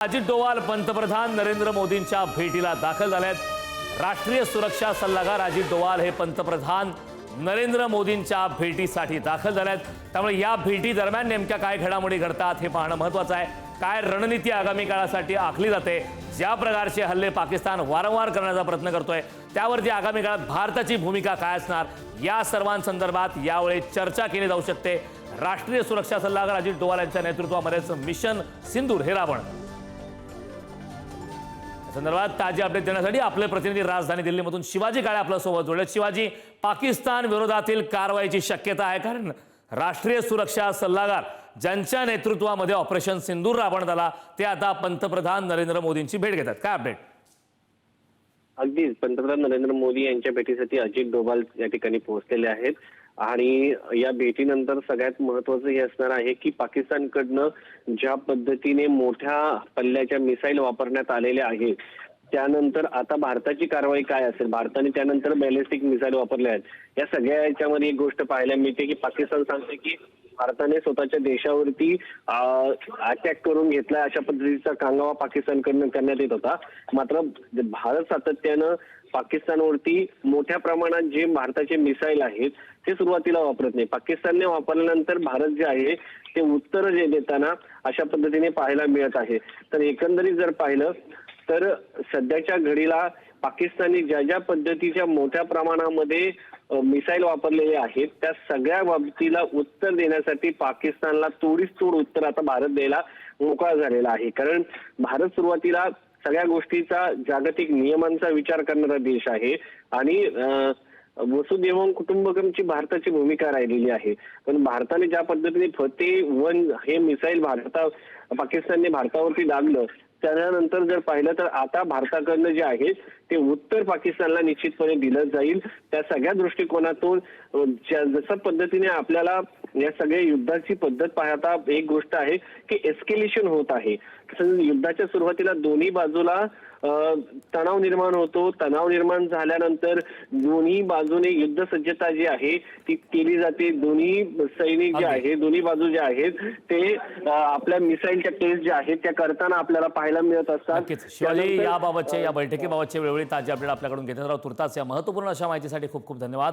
अजित डोवाल पंतप्रधान नरेंद्र मोदींच्या भेटीला दाखल झालेत. राष्ट्रीय सुरक्षा सल्लागार अजित डोवाल हे पंतप्रधान नरेंद्र मोदींच्या भेटीसाठी दाखल झालेत. त्यामुळे या भेटी दरम्यान नेमक्या काय घडामोडी घडतात हे पाहणं महत्वाचं आहे. काय रणनीती आगामी काळासाठी आखली जाते ज्या प्रकारचे हल्ले पाकिस्तान वारंवार करण्याचा प्रयत्न करतोय त्यावरती आगामी काळात भारताची भूमिका काय असणार या सर्वांसंदर्भात यावेळी चर्चा केली जाऊ शकते. राष्ट्रीय सुरक्षा सल्लागार अजित डोवाल यांच्या नेतृत्वामध्येच मिशन सिंदूर हे राबण संदर्भात ताजी अपडेट देण्यासाठी आपले प्रतिनिधी राजधानी दिल्लीमधून शिवाजी काळे आपल्यासोबत जोडले. शिवाजी पाकिस्तान विरोधातील कारवाईची शक्यता आहे कारण राष्ट्रीय सुरक्षा सल्लागार ज्यांच्या नेतृत्वामध्ये ऑपरेशन सिंदूर राबवण्यात आला ते आता पंतप्रधान नरेंद्र मोदींची भेट घेतात. काय अपडेट अगदीच. पंतप्रधान नरेंद्र मोदी यांच्या भेटीसाठी अजित डोभाल या ठिकाणी पोहोचलेले आहेत. आणि या भेटीनंतर सगळ्यात महत्वाचं हे असणार आहे की पाकिस्तानकडनं ज्या पद्धतीने मोठ्या पल्ल्याच्या मिसाईल वापरण्यात आलेल्या आहेत त्यानंतर आता भारताची कारवाई काय असेल? भारताने त्यानंतर बॅलिस्टिक मिसाईल वापरल्या आहेत. या सगळ्या याच्यामध्ये एक गोष्ट पाहायला मिळते की पाकिस्तान सांगते की भारताने स्वतःच्या देशावरती अटॅक करून घेतला अशा पद्धतीचा कांगावा पाकिस्तानकडनं करण्यात येत होता. मात्र भारत सातत्यानं पाकिस्तानवरती मोठ्या प्रमाणात जे भारताचे मिसाईल आहेत ते सुरुवातीला वापरत नाही. पाकिस्तानने वापरल्यानंतर भारत जे आहे ते उत्तर जे देताना अशा पद्धतीने पाहायला मिळत आहे. तर एकंदरीत जर पाहिलं तर सध्याच्या घडीला पाकिस्तानने ज्या ज्या पद्धतीच्या मोठ्या प्रमाणामध्ये मिसाईल वापरलेले आहेत त्या सगळ्या बाबतीला उत्तर देण्यासाठी पाकिस्तानला तोडीस तोड उत्तर आता भारत द्यायला मोकळा झालेला आहे. कारण भारत सुरुवातीला सगळ्या गोष्टीचा जागतिक नियमांचा विचार करणारा देश आहे आणि वसुदेव कुटुंबकमची भारताची भूमिका राहिलेली आहे. पण भारताने ज्या पद्धतीने फते वन हे मिसाईल भारता पाकिस्तानने भारतावरती दागलं त्यानंतर जर पाहिलं तर आता भारताकडनं जे आहे ते उत्तर पाकिस्तानला निश्चितपणे दिलं जाईल. त्या सगळ्या दृष्टिकोनातून ज्या- जसं पद्धतीने आपल्याला या सगळ्या युद्धाची पद्धत पाहता एक गोष्ट आहे की एस्केलेशन होत आहे. तसंच युद्धाच्या सुरुवातीला दोन्ही बाजूला तणाव निर्माण होतो. तणाव निर्माण झाल्यानंतर दोन्ही बाजूने युद्ध सज्जता जी आहे ती केली जाते. दोन्ही सैनिक जे. आहे दोन्ही बाजू जे आहेत ते आपल्या मिसाईलच्या टेस्ट ज्या आहेत त्या करताना आपल्याला पाहायला मिळत असतात. शिवाजी त्यानंतर, याबाबतचे या बैठकीबाबतचे वेळोवेळी ताजी अपडेट आपल्याकडून घेत राहू तुर्तास या महत्त्वपूर्ण अशा माहितीसाठी खूप खूप धन्यवाद.